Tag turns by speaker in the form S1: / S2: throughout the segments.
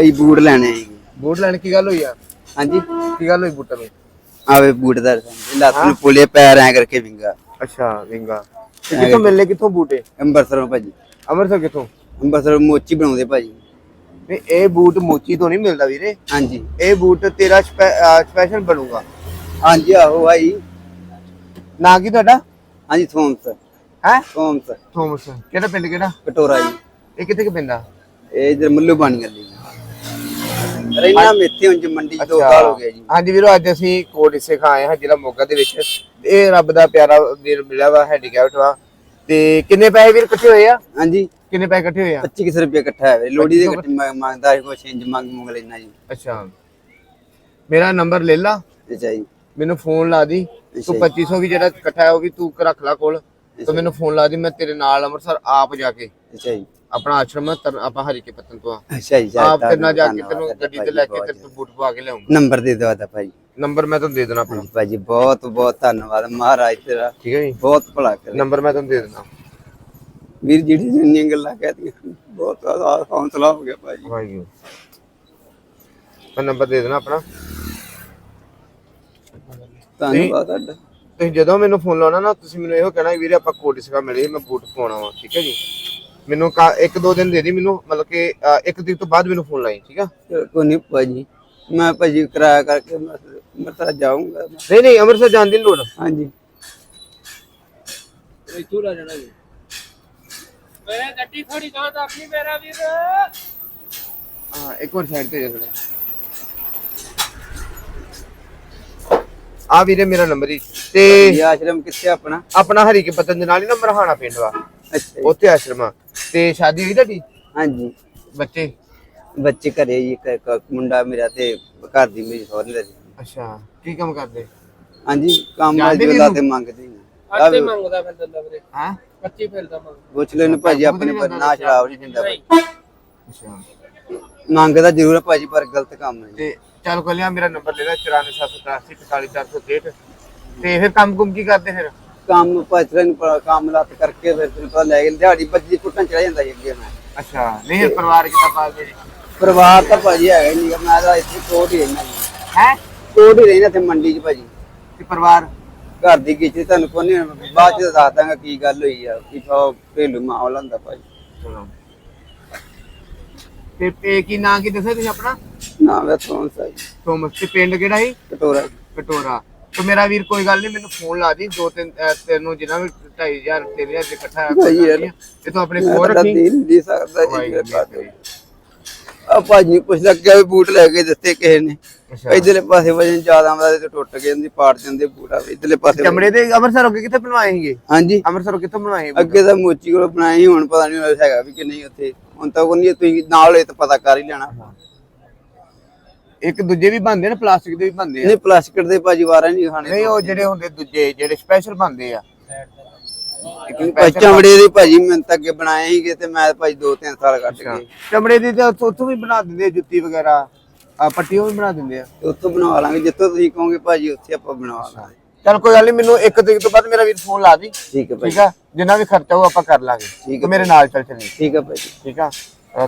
S1: ਭਾਈ boot ਲੈਣੇ ਜੀ।
S2: Boot ਲੈਣ ਕੀ ਗੱਲ ਹੋਈ ਆ?
S1: ਹਾਂਜੀ।
S2: ਕੀ ਗੱਲ ਹੋਈ ਬੂਟਾਂ ਨੂੰ
S1: ਆਵੇ ਬੂਟ ਦਾ ਲੱਤ ਨੂੰ ਪੁਲੇ ਪੈਰ ਐ ਕਰਕੇ ਵਿੰਗਾ।
S2: ਅੱਛਾ ਵਿੰਗਾ। ਕਿੱਥੋਂ ਮਿਲਨੇ ਕਿੱਥੋਂ ਬੂਟੇ?
S1: ਅੰਬਰਸਰੋਂ ਭਾਜੀ।
S2: ਅੰਮ੍ਰਿਤਸਰ ਕਿੱਥੋਂ?
S1: ਅੰਬਰਸਰ ਮੋਚੀ ਬਣਾਉਂਦੇ ਭਾਜੀ।
S2: ਨਹੀਂ ਇਹ ਬੂਟ ਮੋਚੀ ਤੋਂ ਨਹੀਂ ਮਿਲਦਾ ਵੀਰੇ।
S1: ਹਾਂਜੀ।
S2: ਇਹ ਬੂਟ ਤੇਰਾ ਸਪੈਸ਼ਲ ਬਣੂਗਾ।
S1: ਹਾਂਜੀ ਆਹੋ ਭਾਈ
S2: ਨਾਂ ਕੀ ਤੁਹਾਡਾ?
S1: ਹਾਂਜੀ ਥੋਮਸ
S2: ਹੈ?
S1: ਥੋਮਸ
S2: ਥੋਮਸ ਕਿਹੜਾ ਪਿੰਡ ਕਿਹੜਾ?
S1: ਕਟੋਰਾ ਜੀ।
S2: ਇਹ ਕਿੱਥੇ ਕਿ ਪੈਂਦਾ
S1: ਇਹ ਇਧਰ ਮੱਲੂ ਬਾਣੀ ਗੱਲੀ ਰਹਿਣਾ ਮੇਥੇ ਉਂਝ ਮੰਡੀ ਦੋ ਸਾਲ ਹੋ ਗਏ ਜੀ।
S2: ਹਾਂਜੀ ਵੀਰੋ ਅੱਜ ਅਸੀਂ ਕੋਟ ਇਸੇ ਖਾਏ ਹਾਂ ਜ਼ਿਲ੍ਹਾ ਮੋਗਾ ਦੇ ਵਿੱਚ। ਇਹ ਰੱਬ ਦਾ ਪਿਆਰਾ ਵੀਰ ਮਿਲਿਆ ਵਾ ਹੈਂਡੀਕੈਪਟ ਵਾ। ਤੇ ਕਿੰਨੇ ਪੈਸੇ ਵੀਰ ਇਕੱਠੇ ਹੋਏ ਆ?
S1: ਹਾਂਜੀ।
S2: ਕਿੰਨੇ ਪੈਸੇ ਇਕੱਠੇ ਹੋਏ ਆ?
S1: 25 ਰੁਪਏ ਇਕੱਠਾ ਹੈ ਲੋੜੀ ਦੇ ਇਕੱਠੇ ਮ- ਮੰਗਦਾ ਹੈ ਕੁਛ ਇੰਜ ਮੰਗ ਮੰਗ ਲੈਣਾ ਜੀ।
S2: ਅੱਛਾ। ਮੇਰਾ ਨੰਬਰ ਲੈ ਲਾ।
S1: ਅੱਛਾ ਜੀ।
S2: ਮੈਨੂੰ ਫੋਨ ਲਾ ਦੀ। ਤੂੰ 2500 ਵੀ ਜਿਹੜਾ ਇਕੱਠਾ ਹੈ ਉਹ ਵੀ ਤੂੰ ਰੱਖ ਲੈ ਕੋਲ। ਤੇ ਮੈਨੂੰ ਫੋਨ ਲਾ ਦੀ ਮੈਂ ਤੇਰੇ ਨਾਲ ਅੰਮ੍ਰਿਤਸਰ ਆਪ ਜਾ ਕੇ।
S1: ਅੱਛਾ ਜੀ।
S2: ਆਪਣਾ ਆਸ਼ਰਮ ਤਰ- ਆਪਾਂ ਹਰੀ ਕੇ ਪਤਨ ਤੋਂ ਆ।
S1: ਅੱਛਾ ਜੀ
S2: ਆਪ ਤੇਰੇ ਨਾਲ ਜਾ ਕੇ ਤੈਨੂੰ ਗੱਡੀ ਤੇ ਲੈ ਕੇ ਤੈਨੂੰ ਬੂਟ ਪਵਾ ਕੇ ਲਿਆਉਂਗਾ।
S1: ਨੰਬਰ ਦੇ ਦਿਓ ਆਦਾ ਭਾਈ
S2: ਨੰਬਰ ਮੈਂ ਤੁਹਾਨੂੰ ਦੇ ਦੇਣਾ ਆਪਣਾ।
S1: ਭਾਜੀ ਬਹੁਤ ਬਹੁਤ ਧੰਨਵਾਦ। ਮਹਾਰਾਜ ਤੇਰਾ
S2: ਠੀਕ ਹੈ ਜੀ?
S1: ਬਹੁਤ ਭਲਾ ਕਰੇ।
S2: ਨੰਬਰ ਮੈਂ ਤੁਹਾਨੂੰ ਦੇ ਦੇਣਾ
S1: ਵੀਰ ਜਿਹੜੀ ਜਿੰਨੀਆਂ ਗੱਲਾਂ ਕਹਤੀਆਂ ਬਹੁਤ ਹੌਸਲਾ ਹੋ ਗਿਆ ਭਾਜੀ।
S2: ਵਾਹਿਗੁਰੂ। ਮੈਂ ਨੰਬਰ ਦੇ ਦੇਣਾ ਆਪਣਾ।
S1: ਧੰਨਵਾਦ ਤੁਹਾਡਾ।
S2: ਤੁਸੀਂ ਜਦੋਂ ਮੈਨੂੰ ਫੋਨ ਲਾਉਣਾ ਨਾ ਤੁਸੀਂ ਮੈਨੂੰ ਇਹੋ ਕਹਿਣਾ ਵੀਰੇ ਆਪਾਂ ਕੋਟ ਇਸਕਾ ਮਿਲੇ ਮੈਂ ਬੂਟ ਪਾਉਣਾ ਵਾ ਠੀਕ ਹੈ ਜੀ? ਮੈਨੂੰ ਕਾ- ਇੱਕ ਦੋ ਦਿਨ ਦੇ ਦੀ ਮੈਨੂੰ ਮਤਲਬ ਕਿ ਅ, ਇੱਕ ਦਿਨ ਤੋਂ ਬਾਅਦ ਮੈਨੂੰ ਫੋਨ ਲਾਈ ਠੀਕ ਆ?
S1: ਚਲੋ ਕੋਈ ਨਹੀਂ ਭਾਜੀ। ਮੈਂ ਭਾਜੀ ਕਿਰਾਇਆ ਕਰਕੇ ਮੈਂ ਮੈਂ ਤਾਂ ਜਾਊਂਗਾ।
S2: ਨਹੀਂ ਨਹੀਂ ਅੰਮ੍ਰਿਤਸਰ ਜਾਣ ਦੀ ਨੀ ਲੋੜ।
S1: ਹਾਂਜੀ।
S3: ਇੱਥੋਂ ਲੈ ਜਾਣਾ ਜੀ। ਮੈਂ ਗੱਡੀ ਥੋੜੀ ਗਾਂ ਤਾਂ ਆਪਣੀ ਮੇਰਾ ਵੀਰ।
S2: ਹਾਂ ਇੱਕ ਵਾਰ ਸਾਈਡ ਤੇ ਜਾ ਥੋੜਾ ਆ ਵੀਰੇ ਮੇਰਾ ਨੰਬਰ ਹੀ ਤੇ
S1: ਇਹ ਆਸ਼ਰਮ ਕਿੱਥੇ ਆਪਣਾ?
S2: ਆਪਣਾ ਹਰੀ ਕੇ ਪਤਨ ਦੇ ਨਾਲ ਹੀ ਨਾ ਮਰਹਾਣਾ ਪਿੰਡ ਵਾ।
S1: ਅੱਛਾ ਜੀ।
S2: ਉੱਥੇ ਆਸ਼ਰਮ ਆ। ਤੇ ਸ਼ਾਦੀ ਹੋਈ ਤੁਹਾਡੀ?
S1: ਹਾਂਜੀ।
S2: ਬੱਚੇ?
S1: ਬੱਚੇ ਘਰੇ ਜੀ ਇੱਕ- ਇੱਕ ਮੁੰਡਾ ਮੇਰਾ ਤੇ ਘਰ ਦੀ ਮੇਰੀ ਸਹੁਰੇ ਦਾ ਜੀ।
S2: ਅੱਛਾ ਕੀ ਕੰਮ ਕਰਦੇ?
S1: ਹਾਂਜੀ ਕੰਮ
S2: ਜਾਂਦੇ
S1: ਅੱਜ
S2: ਨੀ?
S1: ਤੇ ਮੰਗਦੇ ਨੇ
S3: ਅੱਤੇ ਮੰਗਦਾ ਫਿਰ ਦੰਦਾ ਵੀਰੇ।
S2: ਹਾਂ?
S3: 25 ਫਿਰਦਾ ਮੰਗ
S1: ਪੁੱਛ ਲੈ ਇਹਨੂੰ ਭਾਜੀ ਆਪਣੇ ਪਰ ਨਾ ਸ਼ਰਾਬ ਨਹੀਂ ਦਿੰਦਾ ਭਾਈ।
S2: ਅੱਛਾ।
S1: ਮੰਗਦਾ ਜ਼ਰੂਰ ਹੈ ਭਾਜੀ ਪਰ ਗਲਤ ਕੰਮ ਹੈ
S2: ਤੇ ਚੱਲ ਕੋਲਿਆ ਮੇਰਾ ਨੰਬਰ ਲੈ ਲੈ 9478844404 ਤੇ ਫਿਰ ਕੰਮ ਕੁਮ ਕੀ ਕਰਦੇ ਫਿਰ?
S1: ਕੰਮ ਭਾਜਰੇ ਨੂੰ ਪ- ਕੰਮ ਲੱਤ ਕਰਕੇ ਫਿਰ ਤੈਨੂੰ ਪਤਾ ਲੈ ਕੇ ਦਿਹਾੜੀ ਬੱਜੀ ਕੁੱਟਣ ਚਲਾ ਜਾਂਦਾ ਸੀ ਅੱਗੇ ਮੈਂ।
S2: ਅੱਛਾ ਨਹੀਂ ਪਰਿਵਾਰ ਕਿੱਦਾਂ ਪਾਲਦੇ ਜੀ?
S1: ਪਰਿਵਾਰ ਤਾਂ ਭਾਜੀ ਹੈਗਾ ਹੀ ਨਹੀਂ ਮੈਂ ਤਾਂ ਇੱਥੇ ਕੋਟ ਹੀ ਰਹਿਣਾ ਜੀ
S2: ਹੈ?
S1: ਕੋਟ ਹੀ ਰਹਿਣਾ ਤੇ ਮੰਡੀ 'ਚ ਭਾਜੀ।
S2: ਤੇ ਪਰਿਵਾਰ?
S1: ਘਰ ਦੀ ਕੀਤੀ ਤੁਹਾਨੂੰ ਕੋਈ ਨਹੀਂ ਬਾਅਦ 'ਚ ਦੱਸ ਦਾਂਗਾ ਕੀ ਗੱਲ ਹੋਈ ਆ ਕੀ ਘਰੇਲੂ ਮਾਹੌਲ ਹੁੰਦਾ ਭਾਜੀ।
S2: ਚਲੋ। ਤੇ ਤੇ ਕੀ ਨਾਂ ਕੀ ਦੱਸਿਆ ਤੁਸੀਂ ਆਪਣਾ?
S1: ਨਾ ਮੈਂ ਤੋਂ ਸਹੀ
S2: ਥੋਮਸ ਤੇ ਪਿੰਡ ਕਿਹੜਾ ਸੀ?
S1: ਕਟੋਰਾ
S2: ਕਟੋਰਾ। ਤੇ ਮੇਰਾ ਵੀਰ ਕੋਈ ਗੱਲ ਨਹੀਂ ਮੈਨੂੰ ਫੋਨ ਲਾ ਦੀ ਦੋ ਤਿੰਨ ਅਹ, ਤੈਨੂੰ ਜਿੰਨਾ ਵੀ 2500 3000 ਦੇ ਇਕੱਠਾ
S1: ਭਾਈ ਯਾਰ,
S2: ਤੇ ਤੂੰ ਆਪਣੇ ਕੋਲ ਰੱਖੀ।
S1: ਦੇ ਨਹੀਂ ਸਕਦਾ ਜੀ ਮੇਰੇ
S2: ਵਾਹਿਗੁਰੂ
S1: ਪਾਸ ਆ ਭਾਜੀ ਨੂੰ ਪੁੱਛ ਲੱਗਿਆ ਵੀ ਬੂਟ ਲੈ ਕੇ ਦਿੱਤੇ ਕਿਸੇ ਨੇ?
S2: ਅੱਛਾ।
S1: ਇਧਰਲੇ ਪਾਸੇ ਵਜਨ ਜ਼ਿਆਦਾ ਆਉਂਦਾ ਤੇ ਟੁੱਟ ਗਏ ਜਾਂਦੀ ਪਾੜ ਜਾਂਦੇ ਬੂਟਾ ਇਧਰਲੇ ਪਾਸੇ
S2: ਚਮੜੇ ਦੇ ਅੰਮ੍ਰਿਤਸਰ ਹੋ ਕੇ ਕਿੱਥੇ ਬਣਵਾਏ ਸੀਗੇ?
S1: ਹਾਂਜੀ।
S2: ਅੰਮ੍ਰਿਤਸਰ ਕਿੱਥੋਂ ਬਣਵਾਏ ਸੀ?
S1: ਅੱਗੇ ਤਾਂ ਮੋਚੀ ਕੋਲ ਬਣਾਏ ਸੀ ਹੁਣ ਪਤਾ ਨਹੀਂ ਹੈਗਾ ਵੀ ਕਿ ਨਹੀਂ ਉੱਥੇ। ਹੁਣ ਤਾਂ ਉਹ ਨਹੀਂ ਤੁਸੀਂ ਨਾਲ ਹੋਏ ਤਾਂ ਪਤਾ ਕਰ ਹੀ ਲੈਣਾ।
S2: ਇੱਕ ਦੂਜੇ ਵੀ ਬਣਦੇ ਨੇ ਪਲਾਸਟਿਕ ਦੇ ਵੀ ਬਣਦੇ ਆ।
S1: ਨਹੀਂ ਪਲਾਸਟਿਕ ਦੇ ਭਾਜੀ ਵਾਰਾ ਨਹੀਂ ਖਾਣੇ
S2: ਨਹੀਂ ਉਹ ਜਿਹੜੇ ਹੁੰਦੇ ਦੂਜੇ ਜਿਹੜੇ ਸਪੈਸ਼ਲ ਬਣਦੇ ਆ।
S1: ਭਾਈ ਚਮੜੇ ਦੇ ਭਾਜੀ ਮੈਂ ਤਾਂ ਅੱਗੇ ਬਣਾਏ ਸੀਗੇ ਤੇ ਮੈਂ ਭਾਜੀ 2-3 ਸਾਲ ਕੱਟ ਗਏ
S2: ਚਮੜੇ ਦੀ ਤੇ ਉੱਥੋਂ ਵੀ ਬਣਾ ਦਿੰਦੇ ਆ ਜੁੱਤੀ ਵਗੈਰਾ। ਆ ਪੱਟੀਆਂ ਵੀ ਬਣਾ ਦਿੰਦੇ ਆ।
S1: ਉੱਥੋਂ ਬਣਵਾ ਲਾਂਗੇ ਜਿੱਥੋਂ ਤੁਸੀਂ ਕਹੋਗੇ ਭਾਜੀ ਉੱਥੇ ਆਪਾਂ ਬਣਵਾ ਲਾਂਗੇ।
S2: ਚਲ ਕੋਈ ਗੱਲ ਨਹੀਂ ਮੈਨੂੰ ਇੱਕ ਤਰੀਕ ਤੋਂ ਬਾਅਦ ਮੇਰਾ ਵੀਰ ਫੋਨ ਲਾ ਦੀ
S1: ਠੀਕ ਹੈ ਭਾਈ
S2: ਠੀਕ ਆ? ਜਿੰਨਾ ਵੀ ਖਰਚਾ ਹੋਊ ਆਪਾਂ ਕਰ ਲਾਂਗੇ।
S1: ਠੀਕ
S2: ਤੂੰ ਮੇਰੇ ਨਾਲ ਚੱਲ ਚੱਲੀ
S1: ਠੀਕ ਹੈ ਭਾਜੀ।
S2: ਠੀਕ ਆ?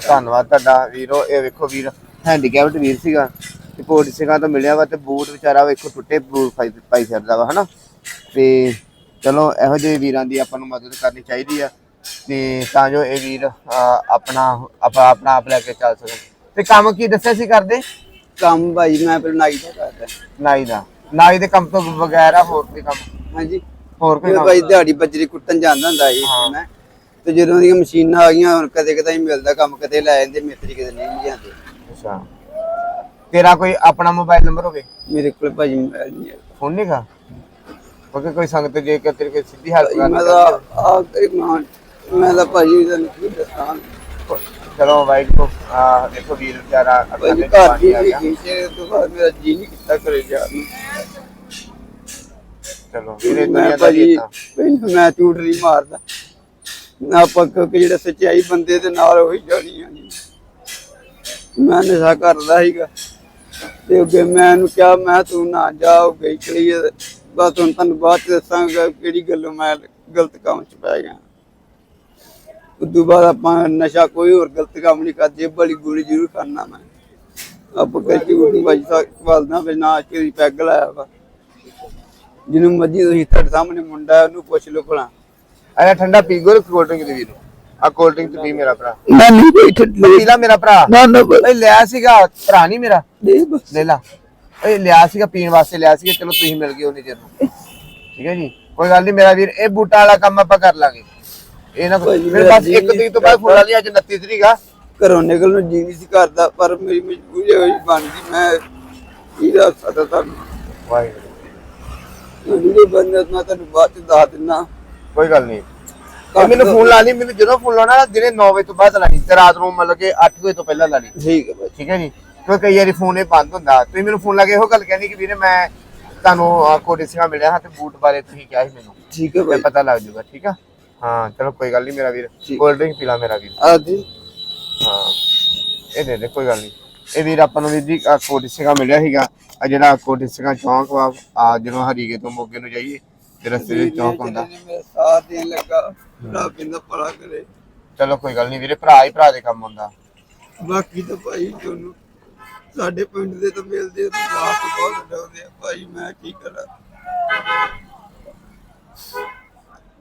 S2: ਧੰਨਵਾਦ ਤੁਹਾਡਾ ਵੀਰੋ। ਇਹ ਵੇਖੋ ਵੀਰ ਹੈਂਡੀਕੈਪਟ ਵੀਰ ਸੀਗਾ ਤੇ ਕੋਟ ਸਿੰਘਾਂ ਤੋਂ ਮਿਲਿਆ ਵਾ ਤੇ ਬੂਟ ਵਿਚਾਰਾ ਵੇਖੋ ਟੁੱਟੇ ਬੂਟ ਪਾਈ ਫਿਰਦਾ ਵਾ ਹਨਾ? ਤੇ ਚਲੋ ਇਹੋ ਜਿਹੇ ਵੀਰਾਂ ਦੀ ਆਪਾਂ ਨੂੰ ਮਦਦ ਕਰਨੀ ਚਾਹੀਦੀ ਆ ਤੇ ਤਾਂ ਜੋ ਇਹ ਵੀਰ ਆਪਣਾ ਆਪਾਂ ਆਪਣਾ ਆਪ ਲੈ ਕੇ ਚੱਲ ਸਕਣ। ਤੇ ਕੰਮ ਕੀ ਦੱਸਿਆ ਸੀ ਕਰਦੇ?
S1: ਕੰਮ ਭਾਜੀ ਮੈਂ ਫਿਰ ਨਾਈ ਦਾ ਕਰਦਾ।
S2: ਨਾਈ ਦਾ। ਨਾਈ ਦੇ ਕੰਮ ਤੋਂ ਵਗੈਰਾ ਹੋਰ ਕੋਈ ਕੰਮ?
S1: ਹਾਂਜੀ।
S2: ਹੋਰ ਕੋਈ
S1: ਭਾਈ ਦਿਹਾੜੀ ਬੱਜਰੀ ਕੁੱਟਣ ਜਾਂਦਾ ਹੁੰਦਾ ਸੀ ਮੈਂ। ਤੇ ਜਦੋਂ ਦੀਆਂ ਮਸ਼ੀਨਾਂ ਆ ਗਈਆਂ ਹੁਣ ਕਦੇ ਕਦੇ ਹੀ ਮਿਲਦਾ ਕੰਮ ਕਦੇ ਲੈ ਜਾਂਦੇ ਮਿਸਤਰੀ ਕਿਤੇ ਨਹੀਂ ਵੀ ਜਾਂਦੇ
S2: ਅੱਛਾ। ਤੇਰਾ ਕੋਈ ਆਪਣਾ ਮੋਬਾਈਲ ਨੰਬਰ ਹੋਵੇ?
S1: ਮੇਰੇ ਕੋਲ ਭਾਜੀ ਮੋਬਾਈਲ ਨਹੀਂ ਹੈ।
S2: ਫੋਨ ਨਹੀਂ ਗਾ ਕਿਉਂਕਿ ਕੋਈ ਸੰਗਤ ਜੇ ਕਿ ਤੇਰੇ ਕੋਈ ਸਿੱਧੀ ਹੈਲਪ
S1: ਭਾਜੀ, ਮੈਂ ਤਾਂ ਆ ਕਰੀ ਮਾਂ ਮੈਂ ਤਾਂ ਭਾਜੀ ਤੁਹਾਨੂੰ ਕੀ ਦੱਸਾਂ।
S2: ਚਲੋ ਵਾਹਿਗੁਰੂ ਆ ਦੇਖੋ ਵੀਰ ਵਿਚਾਰਾ
S1: ਘਰ ਦੀ ਕੀਤੇ ਤੋਂ ਬਾਅਦ ਮੇਰਾ ਜੀ ਨਹੀਂ ਕੀਤਾ ਕਰੇ ਨੂੰ।
S2: ਚਲੋ ਵੀਰੇ ਦੁਨੀਆ ਦਾ ਜੀਤਾ
S1: ਮੈਂ ਝੂਠ ਨਹੀਂ ਮਾਰਦਾ। ਆਪਾਂ ਕਿਉਂਕਿ ਜਿਹੜੇ ਸੱਚਾਈ ਬੰਦੇ ਦੇ ਨਾਲ ਉਹੀ ਜਾਣੀ ਆ ਜੀ ਮੈਂ ਨਸ਼ਾ ਕਰਦਾ ਸੀਗਾ। ਤੇ ਅੱਗੇ ਮੈਂ ਉਹਨੂੰ ਕਿਹਾ, ਮੈਂ ਤੂੰ ਨਾ ਜਾ, ਉਹ ਗਈ ਚਲੀ ਬਸ ਹੁਣ ਤੁਹਾਨੂੰ ਬਾਅਦ ਚ ਦੱਸਾਂਗਾ ਕਿਹੜੀ ਗੱਲੋਂ ਮੈਂ ਗਲਤ ਕੰਮ ਚ ਪੈ ਗਿਆ। ਉਦੋਂ ਬਾਅਦ ਆਪਾਂ ਨਸ਼ਾ ਕੋਈ ਹੋਰ ਗਲਤ ਕੰਮ ਨਹੀਂ ਕਰਦੇ ਬੜੀ ਗੋਲੀ ਜ਼ਰੂਰ ਕਰਨਾ ਮੈਂ। ਆਪਾਂ ਕਈ ਝੂਠ ਨਹੀਂ ਵੱਜ ਸਕਦਾ ਵੀ ਨਾ ਚੇਰੀ ਪੈਗ ਲਾਇਆ ਵਾ। ਜਿਹਨੂੰ ਮਰਜ਼ੀ ਤੁਸੀਂ ਤੁਹਾਡੇ ਸਾਹਮਣੇ ਮੁੰਡਾ ਉਹਨੂੰ ਪੁੱਛ ਲਓ ਭਲਾ।
S2: ਅਰੇ ਠੰਡਾ ਪੀ ਗੋ ਕੋਲਡ ਡਰਿੰਕ ਦੇ ਵੀਰ। ਆ ਕੋਲਡ ਡਰਿੰਕ ਤੇ ਪੀ ਮੇਰਾ ਭਰਾ।
S1: ਮੈਂ ਨਹੀਂ ਠੱਲੇ
S2: ਪੀਲਾ ਮੇਰਾ ਭਰਾ।
S1: ਨਾ ਨਾ
S2: ਓਏ ਲਿਆ ਸੀਗਾ ਭਰਾ ਨਹੀਂ ਮੇਰਾ।
S1: ਦੇ ਬਸ।
S2: ਲੈ ਲਾ। ਓਏ ਲਿਆ ਸੀਗਾ ਪੀਣ ਵਾਸਤੇ ਲਿਆ ਸੀਗਾ ਚਲੋ ਤੁਸੀਂ ਮਿਲ ਗਏ ਉਹਨੇ ਚਿਰ ਨੂੰ। ਠੀਕ ਹੈ ਜੀ? ਕੋਈ ਗੱਲ ਨਹੀਂ ਮੇਰਾ ਵੀਰ ਇਹ ਬੂਟਾ ਵਾਲਾ ਕੰਮ ਆਪਾਂ ਕਰ ਲਾਂਗੇ। ਇਹ ਨਾ
S1: ਮੇਰਾ
S2: ਬਸ ਇੱਕ ਤਰੀਕ ਤੋਂ ਬਾਅਦ ਫੋਨ ਲਈ ਅੱਜ 29 ਤਰੀਕ ਆ।
S1: ਘਰੋਂ ਨਿਕਲ ਨੂੰ ਜੀ ਨਹੀਂ ਸੀ ਕਰਦਾ ਪਰ ਮੇਰੀ ਮਜਬੂਰੀ ਹੋਈ ਬਣ ਗਈ ਮੈਂ ਦੱਸ ਸਕਦਾ ਤੁਹਾਨੂੰ
S2: ਵਾਹਿਗੁਰੂ।
S1: ਜਿਹੜੇ ਬੰਦੇ ਮੈਂ ਤੁਹਾਨੂੰ ਬਾਅਦ ਚ ਦੱਸ
S2: ਕੋਈ ਗੱਲ ਨਹੀਂ। ਇਹ ਮੈਨੂੰ ਫੋਨ ਲਾ ਲਈ ਮੈਨੂੰ ਜਦੋਂ ਫੋਨ ਲਾਉਣਾ ਦਿਨੇ 9 ਵਜੇ ਤੋਂ ਬਾਅਦ ਲਾਣੀ ਤੇ ਰਾਤ ਨੂੰ ਮਤਲਬ ਕਿ 8 ਵਜੇ ਤੋਂ ਪਹਿਲਾਂ ਲਾਣੀ
S1: ਠੀਕ ਹੈ
S2: ਠੀਕ ਹੈ ਜੀ? ਕਿਉਂਕਿ ਕਈ ਵਾਰੀ ਫੋਨ ਇਹ ਬੰਦ ਹੁੰਦਾ। ਤੁਸੀਂ ਮੈਨੂੰ ਫੋਨ ਲਾ ਕੇ ਇਹੋ ਗੱਲ ਕਹਿੰਦੀ ਕਿ ਵੀਰੇ ਮੈਂ ਤੁਹਾਨੂੰ ਕੋਡੀ ਸਿੰਘਾ ਮਿਲਿਆ ਹਾਂ ਤੇ ਬੂਟ ਬਾਰੇ ਤੁਸੀਂ ਕਿਹਾ ਸੀ ਮੈਨੂੰ।
S1: ਠੀਕ ਹੈ ਭਾਈ
S2: ਪਤਾ ਲੱਗ ਜਾਊਗਾ ਠੀਕ ਆ? ਹਾਂ ਚਲੋ ਕੋਈ ਗੱਲ ਨਹੀਂ ਮੇਰਾ ਵੀਰ। ਕੋਲਡ ਡਰਿੰਕ ਪੀ ਲਾ ਮੇਰਾ ਵੀਰ।
S1: ਆਦੀ
S2: ਹਾਂ। ਇਹ ਦੇ ਦੇ ਕੋਈ ਗੱਲ ਨਹੀਂ। ਇਹ ਵੀਰ ਆਪਾਂ ਨੂੰ ਵੀਰ ਜੀ ਕੋਟੀ ਸਿੰਘਾ ਮਿਲਿਆ ਸੀਗਾ। ਆ ਜਿਹੜਾ ਕੋਟੀ ਸਿੰਘਾ ਚੌਂਕ ਵਾ ਆ ਜਦੋਂ ਹਰੀਕੇ ਤੋਂ ਮੋਗੇ ਨੂੰ ਜਾਈਏ ਤੇ ਰਸਤੇ ਵਿੱਚ ਚੌਂਕ ਹੁੰਦਾ।
S1: ਸਾਥ ਦੇਣ ਲੱਗਾ। ਭਲਾ ਕਰੇ।
S2: ਚਲੋ ਕੋਈ ਗੱਲ ਨਹੀਂ ਵੀਰੇ ਭਰਾ ਹੀ ਭਰਾ ਦੇ ਕੰਮ ਹੁੰਦਾ।
S1: ਬਾਕੀ ਤਾਂ ਭਾਈ ਤੁਹਾਨੂੰ ਸਾਡੇ ਪਿੰਡ ਦੇ ਤਾਂ ਮਿਲਦੇ ਤਾਂ ਬਾਤ ਬਹੁਤ ਡਾਉਂਦੇ ਆ। ਭਾਈ ਮੈਂ ਕੀ ਕਰਾਂ?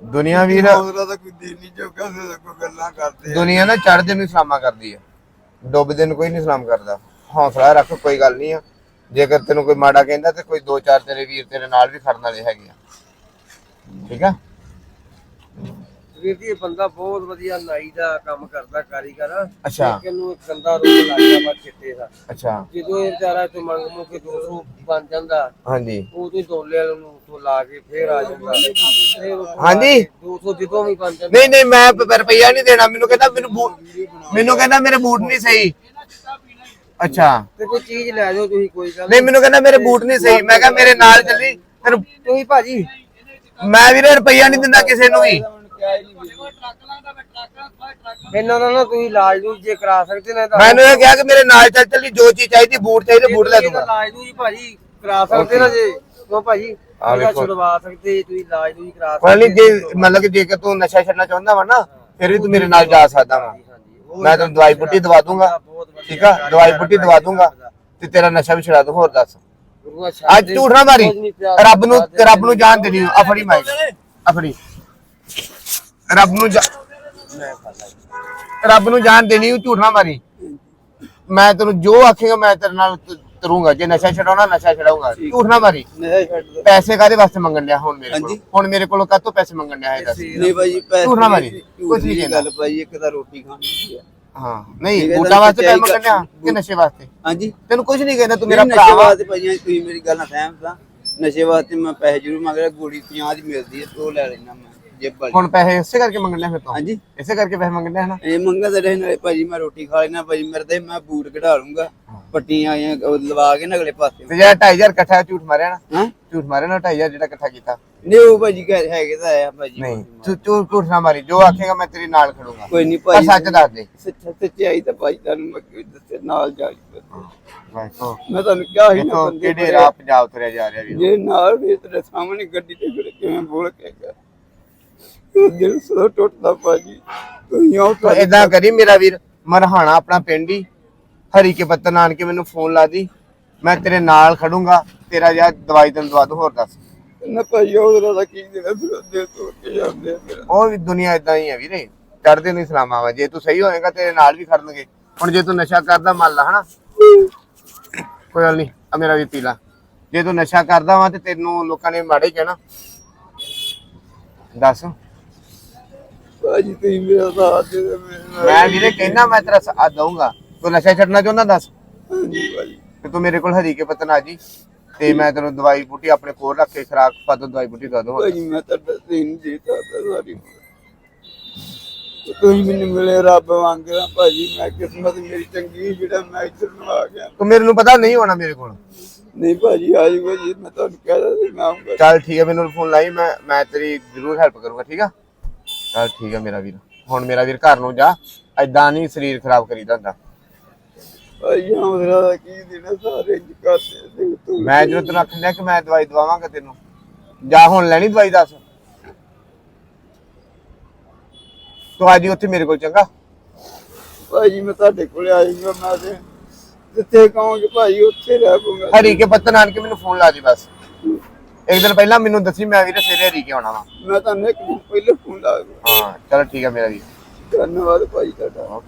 S2: ਦੁਨੀਆ ਵੀਰ
S1: ਹੌਸਲਾ ਤਾਂ ਕੋਈ ਦੇ ਨਹੀਂ ਜੋਗਾ ਤੇ ਕੋਈ ਗੱਲਾਂ ਕਰਦੇ ਆ।
S2: ਦੁਨੀਆ ਨਾ ਚੜ੍ਹਦੇ ਨੂੰ ਸਲਾਮਾ ਕਰਦੀ ਹੈ ਡੁੱਬਦੇ ਨੂੰ ਕੋਈ ਨਹੀਂ ਸਲਾਮ ਕਰਦਾ। ਹੌਸਲਾ ਰੱਖ ਕੋਈ ਗੱਲ ਨਹੀਂ ਆ। ਜੇਕਰ ਤੈਨੂੰ ਕੋਈ ਮਾੜਾ ਕਹਿੰਦਾ ਤੇ ਕੋਈ ਦੋ ਚਾਰ ਤੇਰੇ ਵੀਰ ਤੇਰੇ ਨਾਲ ਵੀ ਖੜਨ ਵਾਲੇ ਹੈਗੇ ਆ। ਠੀਕ ਆ?
S3: ਵੀਰ ਜੀ ਇਹ ਬੰਦਾ ਬਹੁਤ ਵਧੀਆ ਨਾਈ ਦਾ ਕੰਮ ਕਰਦਾ ਕਾਰੀਗਰ।
S2: ਅੱਛਾ।
S3: ਇਹਨੂੰ ਇੱਕ ਗੰਦਾ ਰੋਗ ਲੱਗ ਗਿਆ ਵਾ ਚਿੱਟੇ ਦਾ।
S2: ਅੱਛਾ।
S3: ਜਦੋਂ ਇਹ ਵਿਚਾਰਾ ਤੋਂ ਮੰਗ ਮੁ ਕੇ 200 ਬਣ ਜਾਂਦਾ
S2: ਹਾਂਜੀ।
S3: ਉਦੋਂ ਦੋਲੇ ਵਾਲੇ ਨੂੰ ਤੋਂ ਲਾ ਕੇ ਫੇਰ ਆ ਜਾਂਦਾ। ਫਿਰ ਉਹ
S2: ਹਾਂਜੀ।
S3: 200 ਜਦੋਂ ਵੀ ਬਣ ਜਾਂਦਾ।
S2: ਨਹੀਂ ਨਹੀਂ ਮੈਂ ਪ- ਰੁਪਈਆ ਨਹੀਂ ਦੇਣਾ। ਮੈਨੂੰ ਕਹਿੰਦਾ ਮੈਨੂੰ ਬੂਟ ਮੈਨੂੰ ਕਹਿੰਦਾ ਮੇਰੇ ਬੂਟ ਨਹੀਂ ਸਹੀ। ਅੱਛਾ।
S3: ਤੇ ਕੋਈ ਚੀਜ਼ ਲੈ ਜਾਓ ਤੁਸੀਂ ਕੋਈ ਗੱਲ
S2: ਨਹੀਂ ਮੈਨੂੰ ਕਹਿੰਦਾ ਮੇਰੇ ਬੂਟ ਨਹੀਂ ਸਹੀ। ਮੈਂ ਕਿਹਾ ਮੇਰੇ ਨਾਲ ਚੱਲੀ ਤੈਨੂੰ
S3: ਤੁਸੀਂ ਭਾਜੀ।
S2: ਮੈਂ ਵੀਰੇ ਰੁਪਈਆ ਨਹੀਂ ਦਿੰਦਾ ਕਿਸੇ ਨੂੰ ਵੀ।
S3: ਇਹਨਾਂ ਦਾ ਨਾ ਤੁਸੀਂ ਇਲਾਜ ਨੂੰ ਜੇ ਕਰਾ ਸਕਦੇ ਨੇ ਤਾਂ
S2: ਮੈਨੂੰ ਇਹ ਕਿਹਾ ਕਿ ਮੇਰੇ ਨਾਲ ਚੱਲ ਚੱਲੀ ਜੋ ਚੀਜ਼ ਚਾਹੀਦੀ ਬੂਟ ਚਾਹੀਦੇ ਬੂਟ ਲੈ ਦੂੰਗਾ।
S3: ਇਲਾਜ ਨੂੰ ਜੀ ਭਾਜੀ ਕਰਾ ਸਕਦੇ ਨਾ ਜੇ। ਕਿਉਂ ਭਾਜੀ?
S2: ਆ ਵੇਖੋ।
S3: ਛੁਡਵਾ ਸਕਦੇ ਤੁਸੀਂ ਇਲਾਜ ਨੂੰ ਜੀ ਕਰਾ ਸਕਦੇ
S2: ਜੇ ਮਤਲਬ ਕਿ ਜੇਕਰ ਤੂੰ ਨਸ਼ਾ ਛੱਡਣਾ ਚਾਹੁੰਦਾ ਵਾ ਨਾ ਫਿਰ ਵੀ ਤੂੰ ਮੇਰੇ ਨਾਲ ਜਾ ਸਕਦਾ ਵਾ। ਮੈਂ ਤੈਨੂੰ ਦਵਾਈ ਬੁੱਟੀ ਦਵਾ ਦੂੰਗਾ। ਠੀਕ ਆ? ਦਵਾਈ ਬੁੱਟੀ ਦਵਾ ਦੂੰਗਾ। ਤੇ ਤੇਰਾ ਨਸ਼ਾ ਵੀ ਛੁਡਾ ਦੂੰ ਹੋਰ ਦੱਸ। ਅੱਜ ਝੂਠ ਨਾ ਮਾਰੀ। ਰੱਬ ਨੂੰ ਰੱਬ ਨੂੰ ਜਾਣ ਦੇਣੀ ਆ। ਫੜੀ ਮਾਈ। ਆ ਫੜੀ। ਰੱਬ ਨੂੰ ਜਾ- ਰੱਬ ਨੂੰ ਜਾਣ ਦੇਣੀ ਉਹ ਝੂਠ ਨਾ ਮਾਰੀ। ਮੈਂ ਤੈਨੂੰ ਜੋ ਆਖੇਗਾ ਮੈਂ ਤੇਰੇ ਨਾਲ ਤ- ਤਰੂੰਗਾ। ਜੇ ਨਸ਼ਾ ਛਡਾਉਣਾ ਨਸ਼ਾ ਛਡਾਊਂਗਾ। ਝੂਠ ਨਾ ਮਾਰੀ।
S1: ਨਹੀਂ ਛੱਡ ਦੋ।
S2: ਪੈਸੇ ਕਾਦੇ ਵਾਸਤੇ ਮੰਗਣ ਡਿਆ ਹੁਣ ਮੇਰੇ ਕੋਲ?
S1: ਹਾਂਜੀ।
S2: ਹੁਣ ਮੇਰੇ ਕੋਲੋਂ ਕਾਹਤੋਂ ਪੈਸੇ ਮੰਗਣ ਡਿਆ ਹੈ ਦੱਸ?
S1: ਨਹੀਂ ਭਾਈ ਪੈਸੇ
S2: ਝੂਠ ਨਾ ਮਾਰੀ। ਕੁਛ ਨਹੀਂ ਕਹਿੰਦਾ।
S1: ਗੱਲ ਭਾਈ ਇੱਕ ਤਾਂ ਰੋਟੀ ਖਾਣੀ ਹੈ।
S2: ਹਾਂ
S1: ਠੀਕ
S2: ਨਹੀਂ
S1: ਹੈ,
S2: ਬੂਟਾ ਵਾਸਤੇ ਪੈਸੇ ਮੰਗਣ ਡਿਆ ਕਿ ਨਸ਼ੇ ਵਾਸਤੇ?
S1: ਹਾਂਜੀ।
S2: ਤੈਨੂੰ ਕੁਝ ਨਹੀਂ ਕਹਿੰਦਾ ਤੂੰ ਮੇਰਾ ਭਰਾ
S1: ਨਸ਼ੇ
S2: ਵਾ
S1: ਵਾਸਤੇ ਭਾਈ ਤੁਸੀਂ ਮੇਰੀ ਗੱਲ ਨਾਲ ਸਹਿਮਤ ਆ। ਨਸ਼ੇ ਵਾਸਤੇ ਮੈਂ ਪੈਸੇ ਜ਼ਰੂਰ ਮੰਗ ਰਿਹਾ ਗੋਲੀ 50 ਦੀ ਮਿਲਦੀ ਹੈ ਉਹ ਲੈ ਲੈਣਾ ਮੈਂ। ਜੇਬ
S2: ਹੁਣ ਪੈਸੇ ਇਸੇ ਕਰਕੇ ਮੰਗਣ ਡਿਆ ਫਿਰ ਤੋਂ?
S1: ਹਾਂਜੀ।
S2: ਇਸੇ ਕਰਕੇ ਪੈਸੇ ਮੰਗਣ ਡਿਆ ਹਨਾ?
S1: ਇਹ ਮੰਗਾ ਤੇ ਰਹੇ ਨਾਲੇ ਭਾਜੀ ਮੈਂ ਰੋਟੀ ਖਾ ਲੈਣਾ ਭਾਜੀ ਮੇਰੇ ਤੇ ਮੈਂ ਬੂਟ ਕਢਾ ਲੂੰਗਾ। ਪੱਟੀਆਂ ਆਈਆਂ ਉਹ ਲਵਾ ਕੇ ਨਾ ਅਗਲੇ ਪਾਸੇ।
S2: ਤੇ ਜਿਹੜਾ 2500 ਇਕੱਠਾ ਝੂਠ ਮਾਰਿਆ ਨਾ?
S1: ਹਾਂ?
S2: ਝੂਠ ਮਾਰਿਆ ਨਾ 2500 ਜਿਹੜਾ ਇਕੱਠਾ ਕੀਤਾ।
S1: ਨਹੀਂ ਉਹ ਭਾਜੀ ਕਹੇ ਹੈਗੇ ਤਾਂ ਆਇਆ ਭਾਜੀ।
S2: ਨਹੀਂ ਤੂੰ ਝੂਠ ਝੂਠ ਨਾ ਮਾਰੀ ਜੋ ਆਖੇਗਾ ਮੈਂ ਤੇਰੇ ਨਾਲ ਖੜੂੰਗਾ।
S1: ਕੋਈ ਨਹੀਂ ਭਾਜੀ
S2: ਸੱਚ ਦੱਸ ਦੇ।
S1: ਸੱਚ ਸੱਚਾਈ ਤਾਂ ਭਾਈ ਤੁਹਾਨੂੰ ਮੈਂ ਕਿਉਂ ਦੱਸੇ ਨਾਲ ਜਾ ਮੈਂ ਤੁਹਾਨੂੰ ਕਿਹਾ ਸੀ ਨਾ
S2: ਕਿਹੜੇ ਰਾਹ ਪੰਜਾਬ ਤੁਰਿਆ ਜਾ ਰਿਹਾ ਵੀਰ
S1: ਜੇ ਨਾਲ ਵੀ ਤੇਰੇ ਸਾਹਮਣੇ ਗੱਡੀ ਤੇ ਕਿਵੇਂ ਬੋਲ ਕੇ ਗਿਆ ਦਿਲ ਸੋ ਟੁੱਟਦਾ ਭਾਜੀ ਤੁਸੀਂ ਆਓ
S2: ਤੂੰ ਏਦਾਂ ਕਰੀ ਮੇਰਾ ਵੀਰ ਮਰਹਾਣਾ ਆਪਣਾ ਪਿੰਡ ਹੀ। ਹਰੀ ਕੇ ਪੱਤਨ ਆਣ ਕੇ ਮੈਨੂੰ ਫੋਨ ਲਾ ਦੀ। ਮੈਂ ਤੇਰੇ ਨਾਲ ਖੜੂੰਗਾ ਤੇਰਾ ਜਾਂ ਦਵਾਈ ਤੈਨੂੰ ਦਵਾ ਦੂੰ ਹੋਰ ਦੱਸ।
S1: ਨਾ ਭਾਈ ਉਹਦਾ ਦਾ ਕੀ ਦੇਣਾ ਫਿਰ ਦਿਲ ਤੋੜ ਕੇ ਜਾਂਦੇ ਆ ਮੇਰਾ
S2: ਉਹ ਵੀ ਦੁਨੀਆ ਇਦਾਂ ਹੀ ਹੈ ਵੀਰੇ। ਚੜਦੇ ਨੂੰ ਇਸਲਾਮਾ ਵਾ। ਜੇ ਤੂੰ ਸਹੀ ਹੋਏਗਾ ਤੇਰੇ ਨਾਲ ਵੀ ਖੜਨਗੇ। ਹੁਣ ਜੇ ਤੂੰ ਨਸ਼ਾ ਕਰਦਾ ਮੰਨ ਲਾ ਹਨਾ? ਕੋਈ ਗੱਲ ਨਹੀਂ ਆ ਮੇਰਾ ਵੀ ਪੀ ਲਾ ਜੇ ਤੂੰ ਨਸ਼ਾ ਕਰਦਾ ਵਾ ਤੇ ਤੈਨੂੰ ਲੋਕਾਂ ਨੇ ਮਾੜੇ ਹੀ ਕਹਿਣਾ। ਦੱਸ।
S1: ਭਾਜੀ ਤੁਸੀਂ ਮੇਰਾ ਸਾਥ ਦੇ ਦਿਓ ਮੇਰੇ।
S2: ਮੈਂ ਵੀਰੇ ਕਹਿਣਾ ਮੈਂ ਤੇਰਾ ਸਾਥ ਦਊਂਗਾ। ਤੂੰ ਨਸ਼ਾ ਛੱਡਣਾ ਚਾਹੁੰਦਾ ਦੱਸ?
S1: ਹਾਂਜੀ ਭਾਜੀ।
S2: ਤੇ ਤੂੰ ਮੇਰੇ ਕੋਲ ਹਰੀ ਕੇ ਪਤਨ ਆ ਜੀ। ਤੇ ਮੈਂ ਤੈਨੂੰ ਦਵਾਈ ਬੂਟੀ ਆਪਣੇ ਕੋਲ ਰੱਖ ਕੇ ਖਰਾਕ ਪਾ ਦੂੰ ਦਵਾਈ ਬੂਟੀ ਦੂੰ
S1: ਭਾਜੀ ਮੈਂ ਤਾਂ ਦਿਨ ਦੇ ਤਾ ਸਾਰੀ ਤੁਸੀਂ ਮੈਨੂੰ ਮਿਲੇ ਰੱਬ ਵਾਂਗਰਾ ਭਾਜੀ ਮੈਂ ਕਿਸਮਤ ਮੇਰੀ ਚੰਗੀ ਜਿਹੜਾ ਮੈਂ ਇੱਧਰ ਨੂੰ ਆ ਗਿਆ।
S2: ਤੂੰ ਮੇਰੇ ਨੂੰ ਪਤਾ ਨਹੀਂ ਹੋਣਾ ਮੇਰੇ ਕੋਲ।
S1: ਨਹੀਂ ਭਾਜੀ ਆ ਜਾਊਗਾ ਜੀ ਮੈਂ ਤੁਹਾਨੂੰ ਕਹਿ ਸੀ ਮੈਂ ਆਉਂਗਾ
S2: ਚੱਲ ਠੀਕ ਹੈ ਮੈਨੂੰ ਫੋਨ ਲਾਈ ਮੈਂ ਮੈਂ ਤੇਰੀ ਜ਼ਰੂਰ ਹੈਲਪ ਕਰੂੰਗਾ ਠੀਕ ਆ? ਚੱਲ ਠੀਕ ਹੈ ਮੇਰਾ ਵੀਰ। ਹੁਣ ਮੇਰਾ ਵੀਰ ਘਰ ਨੂੰ ਜਾ ਐਦਾਂ ਨਹੀਂ ਸਰੀਰ ਖਰਾਬ ਕਰੀਦਾ ਹੁੰਦਾ
S1: ਭਾਈ ਹਮਦਰਾ ਦਾ ਕੀ ਦੇਣਾ ਸਾਰੇ ਇੰਜ ਕਰਦੇ ਤੇ ਤੂੰ
S2: ਮੈਂ ਜਦੋਂ ਤੈਨੂੰ ਆਖਿਆ ਕਿ ਮੈਂ ਦਵਾਈ ਦਵਾਵਾਂਗਾ ਤੈਨੂੰ ਜਾ ਹੁਣ ਲੈਣੀ ਦਵਾਈ ਦੱਸ। ਤੂੰ ਆ ਜੀ ਉੱਥੇ ਮੇਰੇ ਕੋਲ ਚੰਗਾ।
S1: ਭਾਜੀ ਮੈਂ ਤੁਹਾਡੇ ਕੋਲ ਆਇਆਗਾ ਮੈਂ ਤੇ ਜਿੱਥੇ ਕਹੋਗੇ ਭਾਈ ਉੱਥੇ ਰਹਿ ਪਊਗਾ।
S2: ਹਰੀਕੇ ਪੱਤਨ ਆਣ ਕੇ ਮੈਨੂੰ ਫੋਨ ਲਾ ਦੀ ਬਸ। ਇੱਕ ਦਿਨ ਪਹਿਲਾਂ ਮੈਨੂੰ ਦੱਸੀ ਮੈਂ ਵੀਰੇ ਸਵੇਰੇ ਹਰੀਕੇ ਆਉਣਾ ਵਾ।
S1: ਮੈਂ ਤੁਹਾਨੂੰ ਇੱਕ ਦਿਨ ਪਹਿਲੇ ਫੋਨ ਲਾ
S2: ਹਾਂ ਚਲੋ ਠੀਕ ਹੈ ਮੇਰਾ ਵੀਰ।
S1: ਧੰਨਵਾਦ ਭਾਈ ਤੁਹਾਡਾ।